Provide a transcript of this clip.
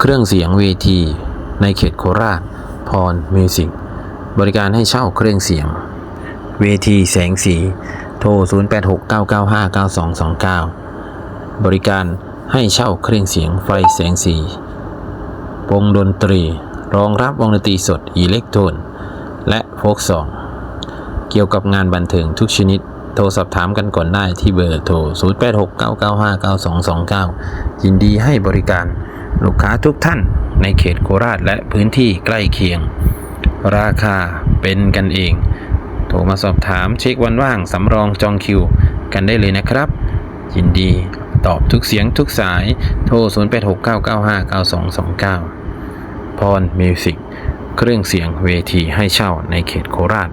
เครื่องเสียงเวที ในเขตโคราช พรมิวสิกบริการให้เช่าเครื่องเสียง เวทีแสงสี โทร 0869959229 บริการให้เช่าเครื่องเสียงไฟแสงสี วงดนตรี รองรับวงดนตรีสดอิเล็กโทรนและโฟกซอง เกี่ยวกับงานบันเทิงทุกชนิด โทรสอบถามกันก่อนได้ที่เบอร์โทร 0869959229 ยินดีให้บริการ ลูกค้าทุกท่านในเขตโคราชและพื้นที่ใกล้เคียง ราคาเป็นกันเอง โทรมาสอบถามเช็ควันว่างสำรองจองคิว กันได้เลยนะครับ ยินดีตอบทุกเสียงทุกสายโทร 0869959229 พรมิวสิกเครื่องเสียงเวทีให้เช่าในเขตโคราช